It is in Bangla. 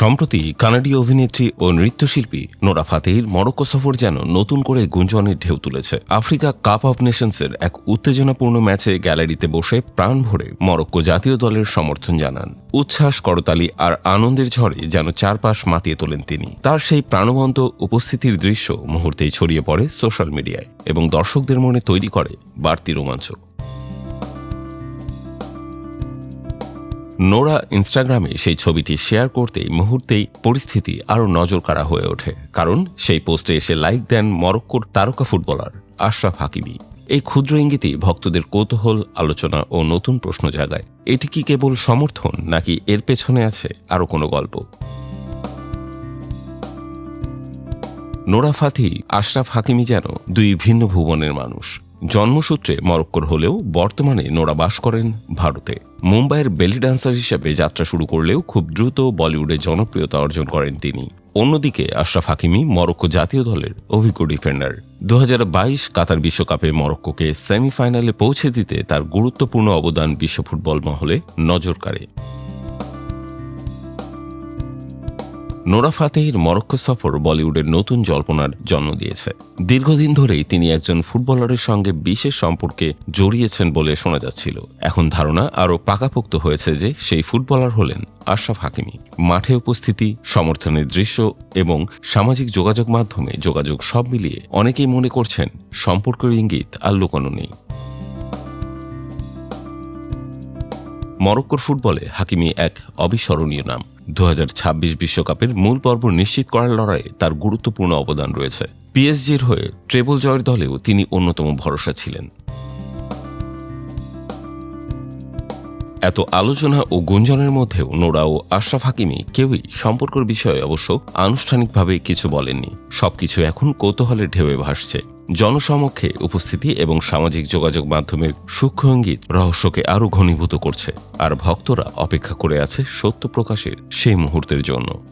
সম্প্রতি কানাডীয় অভিনেত্রী ও নৃত্যশিল্পী নোরা ফাতেহির মরক্কো সফর যেন নতুন করে গুঞ্জনের ঢেউ তুলেছে। আফ্রিকা কাপ অফ নেশনসের এক উত্তেজনাপূর্ণ ম্যাচে গ্যালারিতে বসে প্রাণ ভরে মরক্কো জাতীয় দলের সমর্থন জানান। উচ্ছ্বাস, করতালি আর আনন্দের ঝড়ে যেন চারপাশ মাতিয়ে তোলেন তিনি। তার সেই প্রাণবন্ত উপস্থিতির দৃশ্য মুহূর্তেই ছড়িয়ে পড়ে সোশ্যাল মিডিয়ায় এবং দর্শকদের মনে তৈরি করে বাড়তি রোমাঞ্চ। নোরা ইনস্টাগ্রামে সেই ছবিটি শেয়ার করতেই মুহূর্তেই পরিস্থিতি আরও নজর কাড়া হয়ে ওঠে, কারণ সেই পোস্টে এসে লাইক দেন মরক্কোর তারকা ফুটবলার আশরাফ হাকিমি। এই ক্ষুদ্র ইঙ্গিতই ভক্তদের কৌতূহল, আলোচনা ও নতুন প্রশ্ন জাগায়। এটি কি কেবল সমর্থন, নাকি এর পেছনে আছে আরও কোনো গল্প? নোরা ফাতি আশরাফ হাকিমি যেন দুই ভিন্ন ভুবনের মানুষ। জন্মসূত্রে মরক্কোর হলেও বর্তমানে নোরা বাস করেন ভারতে। মুম্বাইয়ের বেলি ডান্সার হিসেবে যাত্রা শুরু করলেও খুব দ্রুত বলিউডে জনপ্রিয়তা অর্জন করেন তিনি। অন্যদিকে আশরাফ হাকিমি মরক্কো জাতীয় দলের অভিজ্ঞ ডিফেন্ডার। দু হাজার বাইশ কাতার বিশ্বকাপে মরক্কোকে সেমিফাইনালে পৌঁছে দিতে তার গুরুত্বপূর্ণ অবদান বিশ্ব ফুটবল মহলে নজর কাড়ে। নোরা ফাতেহির মরক্কো সফর বলিউডের নতুন জল্পনার জন্ম দিয়েছে। দীর্ঘদিন ধরেই তিনি একজন ফুটবলারের সঙ্গে বিশেষ সম্পর্কে জড়িয়েছেন বলে শোনা যাচ্ছিল। এখন ধারণা আরও পাকাপোক্ত হয়েছে যে সেই ফুটবলার হলেন আশরাফ হাকিমি। মাঠে উপস্থিতি, সমর্থনের দৃশ্য এবং সামাজিক যোগাযোগ মাধ্যমে যোগাযোগ সব মিলিয়ে অনেকেই মনে করছেন সম্পর্কের ইঙ্গিত আর লুকানো নেই। মরক্কোর ফুটবলে হাকিমি এক অবিস্মরণীয় নাম। দু বিশ্বকাপের মূল পর্ব নিশ্চিত করার লড়াইয়ে তার গুরুত্বপূর্ণ অবদান রয়েছে। পিএসজির হয়ে ট্রেবল জয়ের দলেও তিনি অন্যতম ভরসা ছিলেন। এত আলোচনা ও গুঞ্জনের মধ্যেও নোরা ও আশরাফ হাকিমি কেউই সম্পর্কের বিষয়ে অবশ্য আনুষ্ঠানিকভাবে কিছু বলেননি। সবকিছু এখন কৌতূহলের ঢেউয়ে ভাসছে। জনসমক্ষে উপস্থিতি এবং সামাজিক যোগাযোগ মাধ্যমের সূক্ষ্ম ইঙ্গিত রহস্যকে আরও ঘনীভূত করছে। আর ভক্তরা অপেক্ষা করে আছে সত্য প্রকাশের সেই মুহূর্তের জন্য।